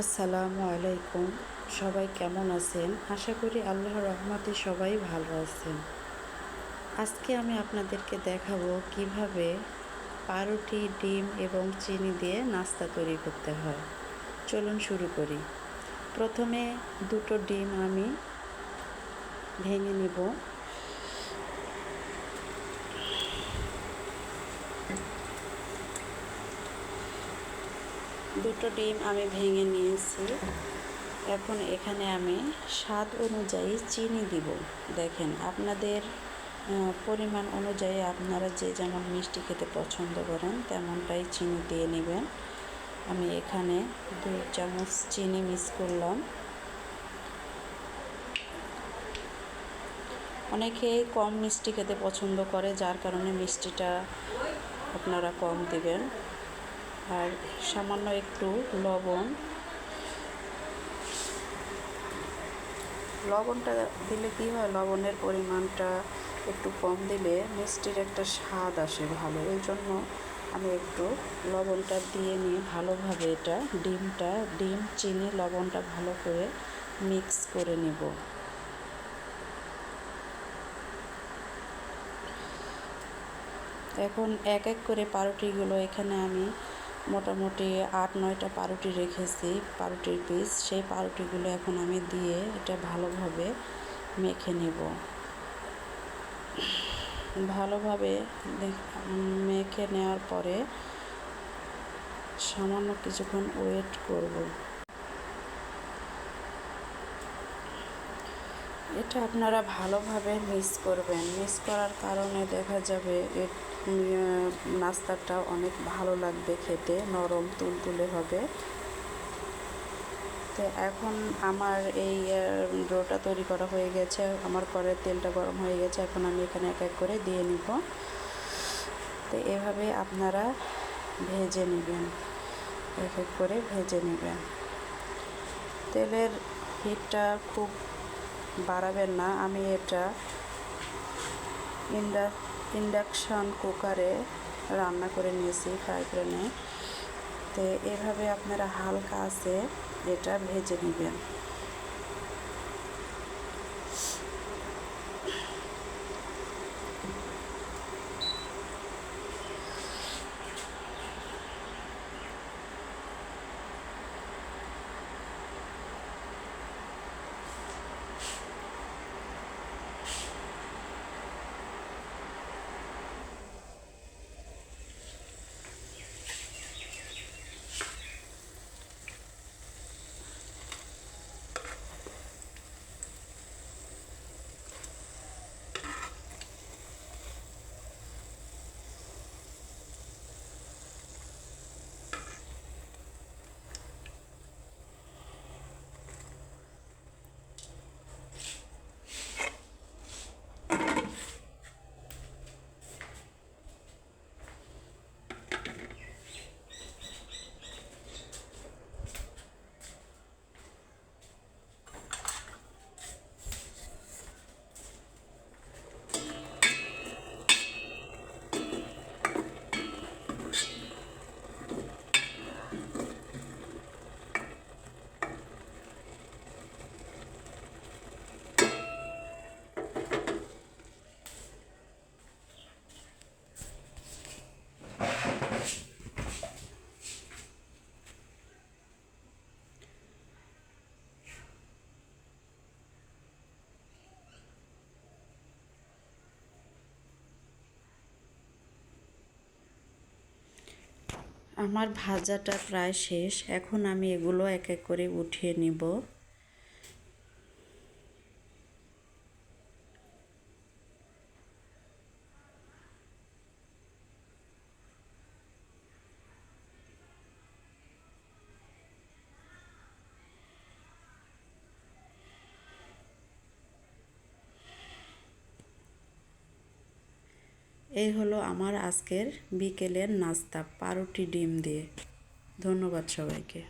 আসসালামু আলাইকুম। সবাই কেমন আছেন? আশা করি আল্লাহর রহমতে সবাই ভালো আছেন। আজকে আমি আপনাদেরকে দেখাবো কীভাবে পাউরুটি ডিম এবং চিনি দিয়ে নাস্তা তৈরি করতে হয়। চলুন শুরু করি। প্রথমে দুটো ডিম আমি ভেঙে নিব। দুটো ডিম আমি ভেঙে নিয়েছি। এখন এখানে আমি স্বাদ অনুযায়ী চিনি দিব। দেখেন, আপনাদের পরিমাণ অনুযায়ী আপনারা যে যেমন মিষ্টি খেতে পছন্দ করেন, তেমনটাই চিনি দিয়ে নেবেন। আমি এখানে দুই চামচ চিনি মিক্স করলাম। অনেকেই কম মিষ্টি খেতে পছন্দ করে, যার কারণে মিষ্টিটা আপনারা কম দিবেন। আর সামান্য একটু লবণ। লবণটা দিলে কি হয়, লবণের পরিমাণটা একটু কম দিলে মিষ্টির একটা স্বাদ আসে ভালো। এই জন্য আমি একটু লবণটা দিয়ে নিয়ে ভালোভাবে এটা ডিমটা, ডিম, চিনি, লবণটা ভালো করে মিক্স করে নেব। এখন এক এক করে পাউরুটিগুলো এখানে আমি মোটামুটি আট, নয়টা পাউরুটি রেখেছি, পাউরুটির পিস সেই পাউরুটিগুলো এখন আমি দিয়ে এটা ভালোভাবে মেখে নেব। ভালোভাবে মেখে নেওয়ার পরে সামান্য কিছুক্ষণ ওয়েট করব। এটা আপনারা ভালোভাবে মিক্স করবেন। মিক্স করার কারণে দেখা যাবে নাস্তাটা অনেক ভালো লাগবে খেতে, নরম, তুলতুলে হবে। তো এখন আমার এই ডোটা তৈরি করা হয়ে গেছে, আমার পরে তেলটা গরম হয়ে গেছে, এখন আমি এখানে এক এক করে দিয়ে নিব। তো এভাবে আপনারা ভেজে নেবেন, এক এক করে ভেজে নেবেন। তেলের হিটটা খুব বাড়াবেন না। আমি এটা ইন্ডা ইন্ডাকশান কুকারে রান্না করে নিয়েছি, ফ্রাই প্যানে তো এভাবে আপনারা হালকা আছে, এটা ভেজে নেবেন। আমার ভাজাটা প্রায় শেষ। এখন আমি এগুলো এক এক করে উঠিয়ে নিব। এই হলো আমার আজকের বিকেলের নাস্তা পাউরুটি ডিম দিয়ে। ধন্যবাদ সবাইকে।